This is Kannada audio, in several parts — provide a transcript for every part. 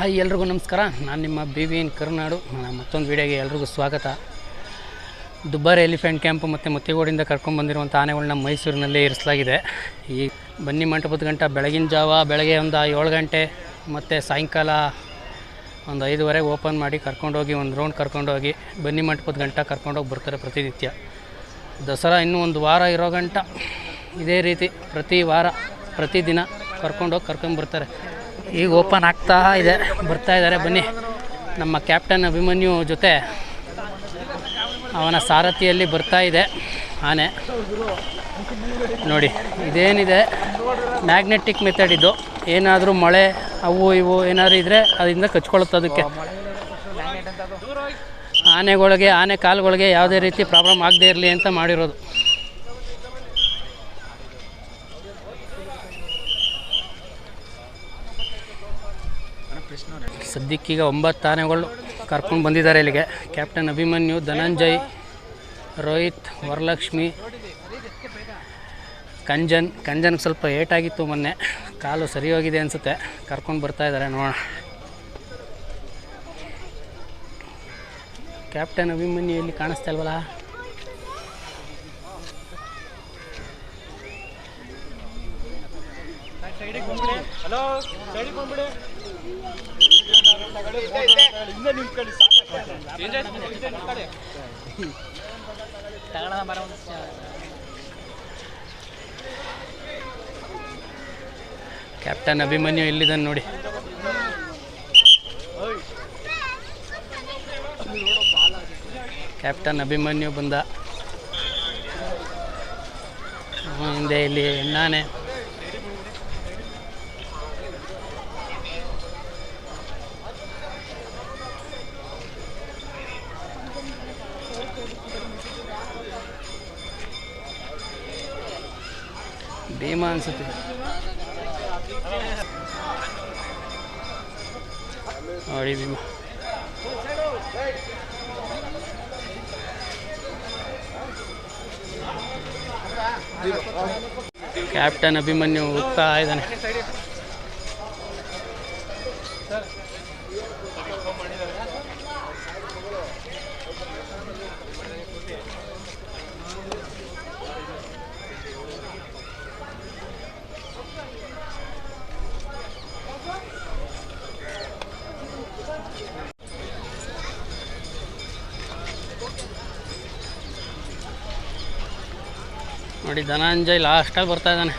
ಹಾಯ್, ಎಲ್ರಿಗೂ ನಮಸ್ಕಾರ. ನಾನು ನಿಮ್ಮ ಬಿ ವಿ ಎನ್. ಕರುನಾಡು. ಮತ್ತೊಂದು ವೀಡಿಯೋಗೆ ಎಲ್ರಿಗೂ ಸ್ವಾಗತ. ದುಬಾರಿ ಎಲಿಫೆಂಟ್ ಕ್ಯಾಂಪ್ ಮತ್ತು ಮುತ್ತಿಗೋಡಿಂದ ಕರ್ಕೊಂಡ್ಬಂದಿರುವಂಥ ಆನೆಗಳನ್ನ ಮೈಸೂರಿನಲ್ಲೇ ಇರಿಸಲಾಗಿದೆ. ಈ ಬನ್ನಿ ಮಂಟಪದ ಗಂಟ ಬೆಳಗಿನ ಜಾವ, ಬೆಳಗ್ಗೆ ಒಂದು ಏಳು ಗಂಟೆ ಮತ್ತು ಸಾಯಂಕಾಲ ಒಂದು ಐದುವರೆಗೆ ಓಪನ್ ಮಾಡಿ ಕರ್ಕೊಂಡೋಗಿ, ಒಂದು ರೌಂಡ್ ಕರ್ಕೊಂಡೋಗಿ ಬನ್ನಿ ಮಂಟಪದ ಗಂಟ ಕರ್ಕೊಂಡೋಗಿ ಬರ್ತಾರೆ ಪ್ರತಿನಿತ್ಯ. ದಸರಾ ಇನ್ನೂ ಒಂದು ವಾರ ಇರೋ ಗಂಟ. ಇದೇ ರೀತಿ ಪ್ರತಿ ವಾರ, ಪ್ರತಿದಿನ ಕರ್ಕೊಂಡೋಗಿ ಕರ್ಕೊಂಬರ್ತಾರೆ ಈಗ ಓಪನ್ ಆಗ್ತಾ ಇದೆ, ಬರ್ತಾ ಇದ್ದಾರೆ. ಬನ್ನಿ, ನಮ್ಮ ಕ್ಯಾಪ್ಟನ್ ಅಭಿಮನ್ಯು ಜೊತೆ ಅವನ ಸಾರಥಿಯಲ್ಲಿ ಬರ್ತಾ ಇದೆ, ಆನೆ. ನೋಡಿ, ಇದೇನಿದೆ? ಮ್ಯಾಗ್ನೆಟಿಕ್ ಮೆಥಡ್ ಇದು. ಏನಾದರೂ ಮಳೆ, ಅವು ಇವು ಏನಾದರೂ ಇದ್ದರೆ ಅದರಿಂದ ಕಚ್ಕೊಳುತ್ತೆ ಅದಕ್ಕೆ. ಆನೆಗಳಿಗೆ, ಆನೆ ಕಾಲುಗಳಿಗೆ ಯಾವುದೇ ರೀತಿ ಪ್ರಾಬ್ಲಮ್ ಆಗದೇ ಇರಲಿ ಅಂತ ಮಾಡಿರೋದು. ಸದ್ಯಕ್ಕೀಗ ಒಂಬತ್ತು ಆನೆಗಳು ಕರ್ಕೊಂಡು ಬಂದಿದ್ದಾರೆ ಇಲ್ಲಿಗೆ. ಕ್ಯಾಪ್ಟನ್ ಅಭಿಮನ್ಯು, ಧನಂಜಯ್, ರೋಹಿತ್, ವರಲಕ್ಷ್ಮಿ, ಕಂಜನ್. ಕಂಜನ್ಗೆ ಸ್ವಲ್ಪ ಏಟಾಗಿತ್ತು ಮೊನ್ನೆ. ಕಾಲು ಸರಿ ಹೋಗಿದೆ ಅನಿಸುತ್ತೆ. ಕರ್ಕೊಂಡು ಬರ್ತಾ ಇದ್ದಾರೆ, ನೋಡೋಣ. ಕ್ಯಾಪ್ಟನ್ ಅಭಿಮನ್ಯು ಇಲ್ಲಿ ಕಾಣಿಸ್ತಾ ಇಲ್ವಲ್ಲ? ಕ್ಯಾಪ್ಟನ್ ಅಭಿಮನ್ಯು ಇಲ್ಲಿದ್ದಾನೆ ನೋಡಿ. ಕ್ಯಾಪ್ಟನ್ ಅಭಿಮನ್ಯು ಬಂದ. ಹಿಂದೆ ಇಲ್ಲಿ ಹೆಣ್ಣಾನೆ ಭೀಮಾ ಅನ್ಸುತ್ತೆ. ನೋಡಿ ಭೀಮಾ. ಕ್ಯಾಪ್ಟನ್ ಅಭಿಮನ್ಯು ಉತ್ತಾ ಇದ್ದಾನೆ. ನೋಡಿ ಧನಂಜಯ್ ಲಾಸ್ಟಾಗಿ ಬರ್ತಾ ಇದ್ದಾನೆ.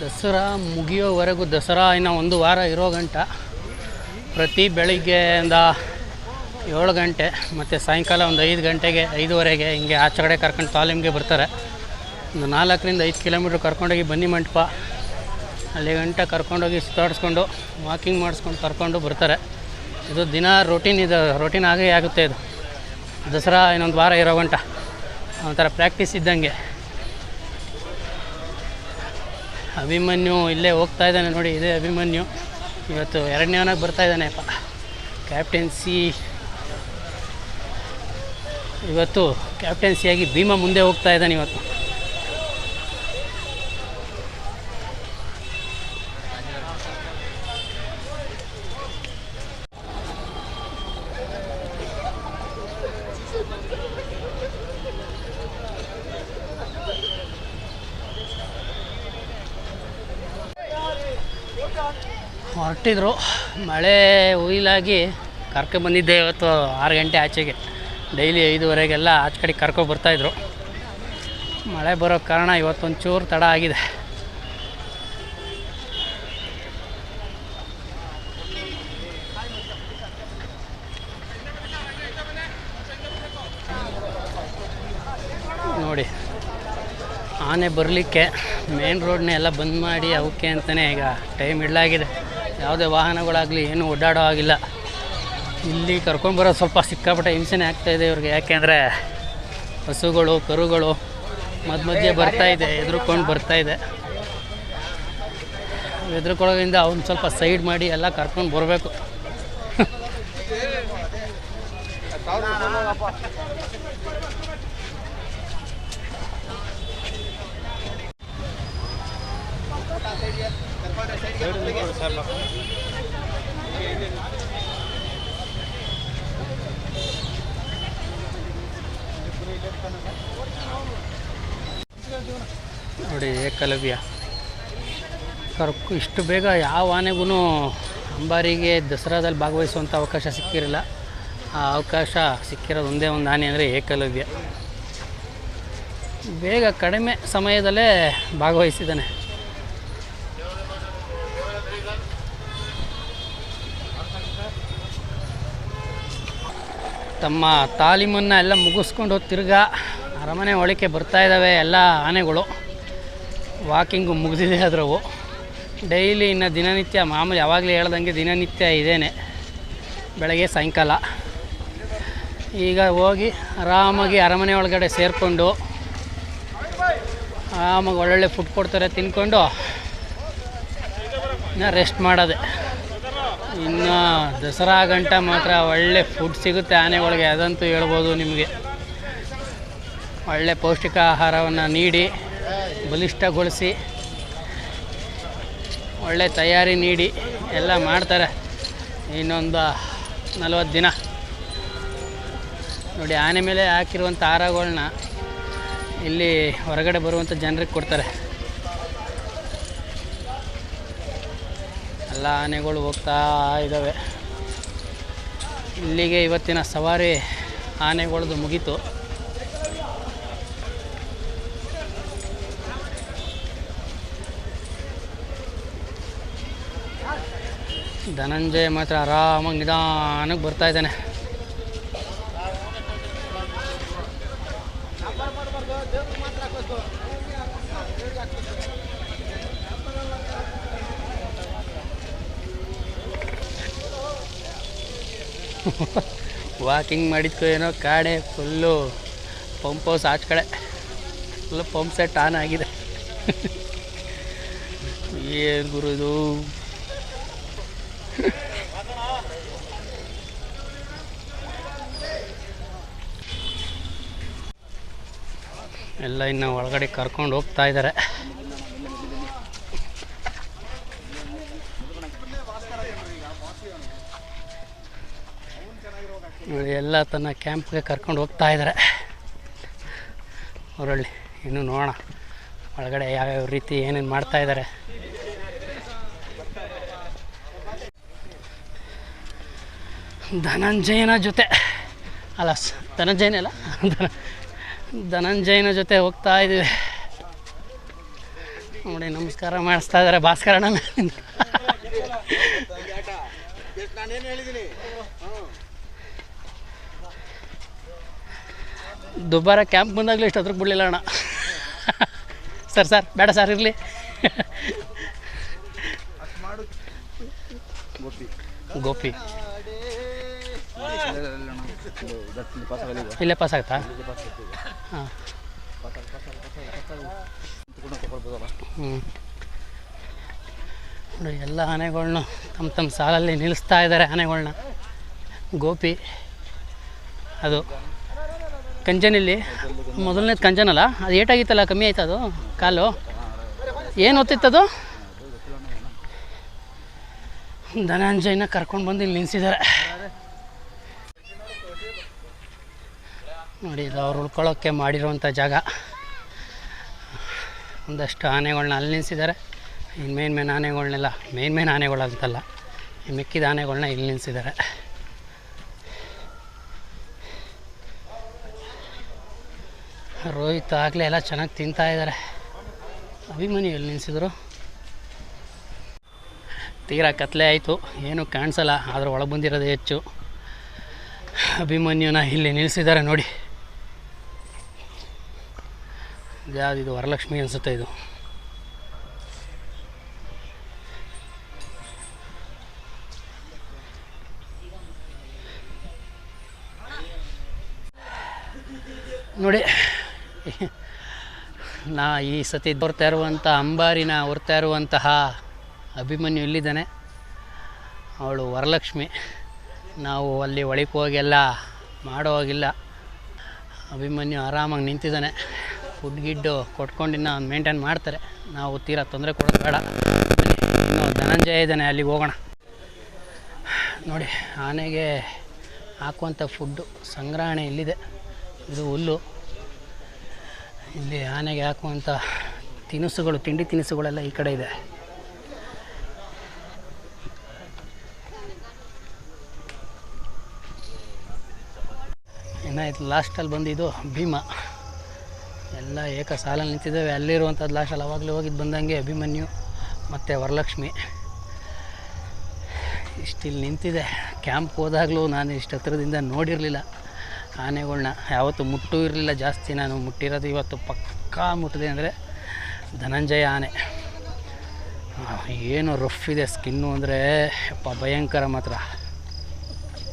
ದಸರಾ ಮುಗಿಯೋವರೆಗೂ ದಸರಾ ಇನ್ನು ಒಂದು ವಾರ ಇರೋ ಗಂಟ. ಪ್ರತಿ ಬೆಳಿಗ್ಗೆಯಿಂದ ಏಳು ಗಂಟೆ ಮತ್ತು ಸಾಯಂಕಾಲ ಒಂದು ಐದು ಗಂಟೆಗೆ ಐದುವರೆಗೆ ಹಿಂಗೆ ಆಚೆ ಕಡೆ ಕರ್ಕೊಂಡು ತಾಲೀಮ್ಗೆ ಬರ್ತಾರೆ. ಒಂದು ನಾಲ್ಕರಿಂದ ಐದು ಕಿಲೋಮೀಟ್ರ್ ಕರ್ಕೊಂಡೋಗಿ ಬನ್ನಿ ಮಂಟಪ. ಅಲ್ಲಿ ಗಂಟ ಕರ್ಕೊಂಡೋಗಿ ಸುತ್ತಾಡಿಸ್ಕೊಂಡು, ವಾಕಿಂಗ್ ಮಾಡಿಸ್ಕೊಂಡು ಕರ್ಕೊಂಡು ಬರ್ತಾರೆ. ಇದು ದಿನ ರೊಟೀನ್ ಇದು ರೊಟೀನ್ ಆಗೇ ಆಗುತ್ತೆ ಇದು. ದಸರಾ ಇನ್ನೊಂದು ವಾರ ಇರೋ ಗಂಟ. ಒಂಥರ ಪ್ರಾಕ್ಟೀಸ್ ಇದ್ದಂಗೆ. ಅಭಿಮನ್ಯು ಇಲ್ಲೇ ಹೋಗ್ತಾ ಇದ್ದಾನೆ ನೋಡಿ, ಇದೇ ಅಭಿಮನ್ಯು. ಇವತ್ತು ಎರಡನೇವನಾಗಿ ಬರ್ತಾ ಇದ್ದಾನೆಪ್ಪ ಕ್ಯಾಪ್ಟೆನ್ಸಿ ಇವತ್ತು ಕ್ಯಾಪ್ಟೆನ್ಸಿಯಾಗಿ ಭೀಮಾ ಮುಂದೆ ಹೋಗ್ತಾ ಇದ್ದಾನೆ ಇವತ್ತು. ಹೊರಟಿದ್ರು. ಮಳೆ ಹುಯಿಲಾಗಿ ಕರ್ಕೊಂಬಂದಿದ್ದೆ ಇವತ್ತು ಆರು ಗಂಟೆ ಆಚೆಗೆ. ಡೈಲಿ ಐದುವರೆಗೆಲ್ಲ ಆಚೆ ಕಡೆ ಕರ್ಕೊ ಬರ್ತಾಯಿದ್ರು ಮಳೆ ಬರೋ ಕಾರಣ ಇವತ್ತೊಂದು ಚೂರು ತಡ ಆಗಿದೆ. ನೋಡಿ, ಆನೆ ಬರಲಿಕ್ಕೆ ಮೇನ್ ರೋಡ್ನೆಲ್ಲ ಬಂದ್ ಮಾಡಿ ಅವಕ್ಕೆ ಅಂತಲೇ ಈಗ ಟೈಮ್ ಇಡಲಾಗಿದೆ. ಯಾವುದೇ ವಾಹನಗಳಾಗಲಿ ಏನೂ ಓಡಾಡೋ ಆಗಿಲ್ಲ ಇಲ್ಲಿ ಕರ್ಕೊಂಡು ಬರೋದು ಸ್ವಲ್ಪ ಸಿಕ್ಕಾಪಟ್ಟೆ ಹಿಂಸೆನೆ ಆಗ್ತಾಯಿದೆ ಇವ್ರಿಗೆ. ಯಾಕೆಂದರೆ ಹಸುಗಳು, ಕರುಗಳು ಮಧ್ಯ ಮಧ್ಯೆ ಬರ್ತಾಯಿದೆ ಎದುರುಕೊಂಡು ಬರ್ತಾಯಿದೆ ಎದುರುಕೊಳ್ಳೋದ್ರಿಂದ ಅವ್ನು ಸ್ವಲ್ಪ ಸೈಡ್ ಮಾಡಿ ಎಲ್ಲ ಕರ್ಕೊಂಡು ಬರಬೇಕು. ನೋಡಿ ಏಕಲವ್ಯ. ಕರ್ಕು ಇಷ್ಟು ಬೇಗ ಯಾವ ಆನೆಗೂ ಅಂಬಾರಿಗೆ ದಸರಾದಲ್ಲಿ ಭಾಗವಹಿಸುವಂಥ ಅವಕಾಶ ಸಿಕ್ಕಿರಲಿಲ್ಲ ಆ ಅವಕಾಶ ಸಿಕ್ಕಿರೋದು ಒಂದೇ ಒಂದು ಆನೆ ಅಂದರೆ ಏಕಲವ್ಯ. ಬೇಗ ಕಡಿಮೆ ಸಮಯದಲ್ಲೇ ಭಾಗವಹಿಸಿದ್ದಾನೆ. ತಮ್ಮ ತಾಲೀಮನ್ನು ಎಲ್ಲ ಮುಗಿಸ್ಕೊಂಡು ತಿರ್ಗಾ ಅರಮನೆ ಒಳಕ್ಕೆ ಬರ್ತಾ ಇದ್ದಾವೆ ಎಲ್ಲ ಆನೆಗಳು. ವಾಕಿಂಗು ಮುಗಿದಿದೆ ಅದ್ರವು. ಡೈಲಿ ಇನ್ನು ದಿನನಿತ್ಯ ಮಾಮೂಲಿ ಯಾವಾಗಲೂ ಹೇಳ್ದಂಗೆ ದಿನನಿತ್ಯ ಇದೇನೆ. ಬೆಳಗ್ಗೆ ಸಾಯಂಕಾಲ. ಈಗ ಹೋಗಿ ಆರಾಮಾಗಿ ಅರಮನೆ ಒಳಗಡೆ ಸೇರಿಕೊಂಡು ಆರಾಮಾಗಿ ಒಳ್ಳೊಳ್ಳೆ ಫುಡ್ ಕೊಡ್ತಾರೆ ತಿನ್ಕೊಂಡು ಇನ್ನು ರೆಸ್ಟ್ ಮಾಡೋದೆ. ಇನ್ನು ದಸರಾ ಗಂಟ ಮಾತ್ರ ಒಳ್ಳೆ ಫುಡ್ ಸಿಗುತ್ತೆ ಆನೆಗಳಿಗೆ, ಅದಂತೂ ಹೇಳ್ಬೋದು ನಿಮಗೆ. ಒಳ್ಳೆ ಪೌಷ್ಟಿಕ ಆಹಾರವನ್ನು ನೀಡಿ, ಬಲಿಷ್ಠಗೊಳಿಸಿ, ಒಳ್ಳೆ ತಯಾರಿ ನೀಡಿ, ಎಲ್ಲ ಮಾಡ್ತಾರೆ. ಇನ್ನೊಂದು ನಲವತ್ತು ದಿನ. ನೋಡಿ, ಆನೆ ಮೇಲೆ ಹಾಕಿರುವಂಥ ಆಹಾರಗಳನ್ನ ಇಲ್ಲಿ ಹೊರಗಡೆ ಬರುವಂಥ ಜನರಿಗೆ ಕೊಡ್ತಾರೆ. ಎಲ್ಲ ಆನೆಗಳು ಹೋಗ್ತಾ ಇದ್ದಾವೆ. ಇಲ್ಲಿಗೆ ಇವತ್ತಿನ ಸವಾರಿ ಆನೆಗಳದು ಮುಗೀತು. ಧನಂಜಯ ಮಾತ್ರ ಆರಾಮಾಗಿ ನಿಧಾನಕ್ಕೆ ಬರ್ತಾ ಇದ್ದಾನೆ. ವಾಕಿಂಗ್ ಮಾಡಿದ್ಕೋ ಏನೋ ಕಾಡೆ ಫುಲ್ಲು ಪಂಪ್ ಹೌಸ್ ಆಚ ಕಡೆ. ಫುಲ್ಲು ಪಂಪ್ ಸೆಟ್ ಆನ್ ಆಗಿದೆ. ಏನು ಗುರು ಇದು? ಎಲ್ಲ ಇನ್ನು ಒಳಗಡೆ ಕರ್ಕೊಂಡು ಹೋಗ್ತಾ ಇದ್ದಾರೆ ಎಲ್ಲ ತನ್ನ ಕ್ಯಾಂಪ್ಗೆ ಕರ್ಕೊಂಡು ಹೋಗ್ತಾ ಇದ್ದಾರೆ. ಅವರಲ್ಲಿ ಇನ್ನು ನೋಡೋಣ. ಒಳಗಡೆ ಯಾವ್ಯಾವ ರೀತಿ ಏನೇನು ಮಾಡ್ತಾ ಇದ್ದಾರೆ. ಧನಂಜಯನ ಜೊತೆ ಅಲ್ಲ ಧನಂಜಯನೇ ಅಲ್ಲ ಧನಂಜಯನ ಜೊತೆ ಹೋಗ್ತಾ ಇದ್ದೀವಿ. ನೋಡಿ, ನಮಸ್ಕಾರ ಮಾಡಿಸ್ತಾ ಇದ್ದಾರೆ ಭಾಸ್ಕರಣ್ಣ ದುಬ್ಬಾರ ಕ್ಯಾಂಪ್ ಬಂದಾಗಲೂ ಇಷ್ಟು ಹತ್ರಕ್ಕೆ ಬಿಡಲಿಲ್ಲ ಅಣ್ಣ. ಸರ್ ಸರ್, ಬೇಡ ಸರ್, ಇರಲಿ. ಗೋಪಿ. ಇಲ್ಲೇ ಪಾಸ್ ಆಗುತ್ತಾ? ಹಾಂ. ಹ್ಞೂ ಎಲ್ಲ ಆನೆಗಳನ್ನ ತಮ್ಮ ತಮ್ಮ ಸಾಲಲ್ಲಿ ನಿಲ್ಲಿಸ್ತಾ ಇದ್ದಾರೆ ಆನೆಗಳನ್ನ ಗೋಪಿ. ಅದು. ಕಂಜನಿಲ್ಲಿ? ಮೊದಲನೇದು ಕಂಜನಲ್ಲ? ಅದು ಏಟಾಗಿತ್ತಲ್ಲ, ಕಮ್ಮಿ ಆಯ್ತು ಅದು? ಕಾಲು? ಏನು ಹೊತ್ತಿತ್ತದು ಧನಂಜಯನ ಕರ್ಕೊಂಡು ಬಂದು ಇಲ್ಲಿ ನಿಲ್ಲಿಸಿದ್ದಾರೆ ನೋಡಿ, ಇದು ಅವ್ರು ಉಳ್ಕೊಳ್ಳೋಕ್ಕೆ ಮಾಡಿರುವಂಥ ಜಾಗ. ಒಂದಷ್ಟು ಆನೆಗಳನ್ನ ಅಲ್ಲಿ ನಿಲ್ಲಿಸಿದ್ದಾರೆ ಇನ್ನು ಮೇನ್ ಮೇನ್ ಆನೆಗಳನ್ನೆಲ್ಲ ಮೇನ್ ಮೇನ್ ಆನೆಗಳಂತಲ್ಲ ಮಿಕ್ಕಿದ ಆನೆಗಳನ್ನ ಇಲ್ಲಿ ನಿಲ್ಲಿಸಿದ್ದಾರೆ ರೋಹಿತ್ ಆಗಲೇ ಎಲ್ಲ ಚೆನ್ನಾಗಿ ತಿಂತಾ ಇದ್ದಾರೆ ಅಭಿಮನ್ಯು ಎಲ್ಲಿ ನಿಲ್ಲಿಸಿದ್ರು ತೀರಾ ಕತ್ಲೆ ಆಯಿತು, ಏನೂ ಕಾಣಿಸಲ್ಲ, ಆದರೆ ಒಳಗೆ ಬಂದಿರೋದೇ ಹೆಚ್ಚು. ಅಭಿಮನ್ಯುನ ಇಲ್ಲಿ ನಿಲ್ಲಿಸಿದ್ದಾರೆ ನೋಡಿ. ಯಾವ್ದು ಇದು, ವರಲಕ್ಷ್ಮಿ ಅನಿಸುತ್ತೆ ಇದು? ನೋಡಿ ನಾ ಈ ಸತಿ ಬರ್ತಾ ಇರುವಂಥ ಅಂಬಾರಿನ ಹೊರ್ತಾ ಇರುವಂತಹ ಅಭಿಮನ್ಯು ಇಲ್ಲಿದ್ದಾನೆ. ಅವಳು ವರಲಕ್ಷ್ಮಿ. ನಾವು ಅಲ್ಲಿ ಒಳಗೆ ಮಾಡೋ ಹಾಗಿಲ್ಲ. ಅಭಿಮನ್ಯು ಆರಾಮಾಗಿ ನಿಂತಿದ್ದಾನೆ. ಫುಡ್ ಗಿಡ್ಡು ಕೊಟ್ಕೊಂಡಿನ್ನ ಅವ್ನು ಮೇಂಟೈನ್ ಮಾಡ್ತಾರೆ. ನಾವು ತೀರಾ ತೊಂದರೆ ಕೊಡೋದು ಬೇಡ. ಧನಂಜಯ ಇದ್ದಾನೆ, ಅಲ್ಲಿಗೆ ಹೋಗೋಣ. ನೋಡಿ, ಆನೆಗೆ ಹಾಕುವಂಥ ಫುಡ್ಡು ಸಂಗ್ರಹಣೆ ಇಲ್ಲಿದೆ. ಇದು ಹುಲ್ಲು. ಇಲ್ಲಿ ಆನೆಗೆ ಹಾಕುವಂಥ ತಿನಿಸುಗಳು, ತಿಂಡಿ ತಿನಿಸುಗಳೆಲ್ಲ ಈ ಕಡೆ ಇದೆ. ಇನ್ನಾಯ್ತು ಲಾಸ್ಟಲ್ಲಿ ಬಂದಿದ್ದು ಭೀಮ. ಎಲ್ಲ ಏಕ ಸಾಲಲ್ಲಿ ನಿಂತಿದ್ದೇವೆ. ಅಲ್ಲಿರುವಂಥದ್ದು ಲಾಸ್ಟಲ್ಲಿ ಅವಾಗಲೇ ಹೋಗಿದ್ದು ಬಂದಂಗೆ ಅಭಿಮನ್ಯು ಮತ್ತು ವರಲಕ್ಷ್ಮಿ. ಇಷ್ಟಿಲ್ಲಿ ನಿಂತಿದೆ. ಕ್ಯಾಂಪ್ ಹೋದಾಗಲೂ ನಾನು ಇಷ್ಟು ಹತ್ರದಿಂದ ನೋಡಿರಲಿಲ್ಲ. ಆನೆಗಳ್ನ. ಯಾವತ್ತೂ ಮುಟ್ಟೂ ಇರಲಿಲ್ಲ ಜಾಸ್ತಿ. ನಾನು ಮುಟ್ಟಿರೋದು ಇವತ್ತು ಪಕ್ಕಾ ಮುಟ್ಟಿದೆ ಅಂದರೆ ಧನಂಜಯ ಆನೆ. ಏನು ರಫ್ ಇದೆ. ಸ್ಕಿನ್ನು ಅಂದರೆ ಅಪ್ಪ ಭಯಂಕರ ಮಾತ್ರ.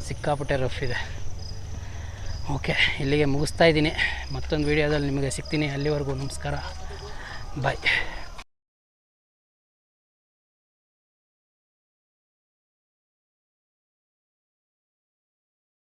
ಸಿಕ್ಕಾಪಟ್ಟೆ ರಫ್ ಇದೆ. ಓಕೆ ಇಲ್ಲಿಗೆ ಮುಗಿಸ್ತಾ ಇದ್ದೀನಿ. ಮತ್ತೊಂದು ವೀಡಿಯೋದಲ್ಲಿ ನಿಮಗೆ ಸಿಗ್ತೀನಿ. ಅಲ್ಲಿವರೆಗೂ ನಮಸ್ಕಾರ. ಬಾಯ್